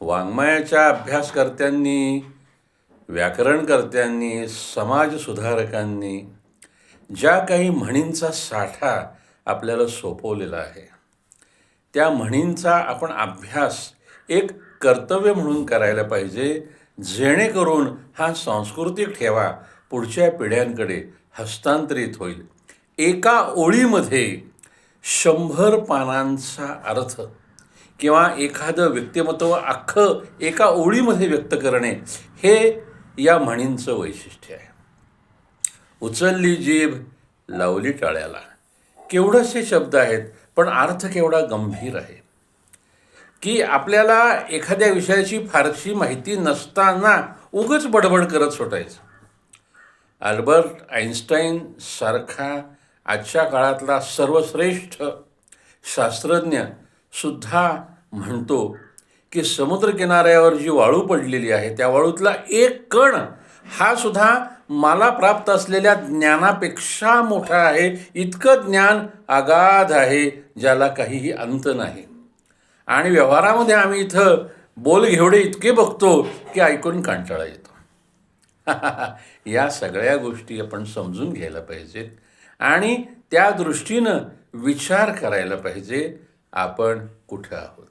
वाङ्मयाच्या अभ्यासकर्त्यांनी व्याकरणकर्त्यांनी समाजसुधारकांनी ज्या काही म्हणींचा साठा आपल्याला सोपवलेला आहे त्या म्हणींचा आपण अभ्यास एक कर्तव्य म्हणून करायला पाहिजे जेणेकरून हा सांस्कृतिक ठेवा पुढच्या पिढ्यांकडे हस्तांतरित होईल. एका ओळीमध्ये शंभर पानांचा अर्थ किंवा एखादं व्यक्तिमत्व अख्खं एका ओळीमध्ये व्यक्त करणे हे या म्हणींचं वैशिष्ट्य आहे. उचलली जीभ लावली टाळ्याला. केवढंसे शब्द आहेत पण अर्थ केवढा गंभीर आहे. की आपल्याला एखाद्या विषयाची फारशी माहिती नसताना उगच बडबड करत सुटायचं. अल्बर्ट आईन्स्टाईन सारखा आजच्या काळातला सर्वश्रेष्ठ शास्त्रज्ञ सुद्धा म्हणतो की समुद्रकिनाऱ्यावर जी वाळू पडलेली आहे त्या वाळूतला एक कण हा सुद्धा मला प्राप्त असलेल्या ज्ञानापेक्षा मोठा आहे. इतकं ज्ञान अगाध आहे ज्याला काहीही अंत नाही. आणि व्यवहारामध्ये आम्ही इथं बोल घेवडे इतके बघतो की ऐकून कंटाळा येतो. या सगळ्या गोष्टी आपण समजून घ्यायला पाहिजेत आणि त्या दृष्टीनं विचार करायला पाहिजे. आपण कुठं आहोत?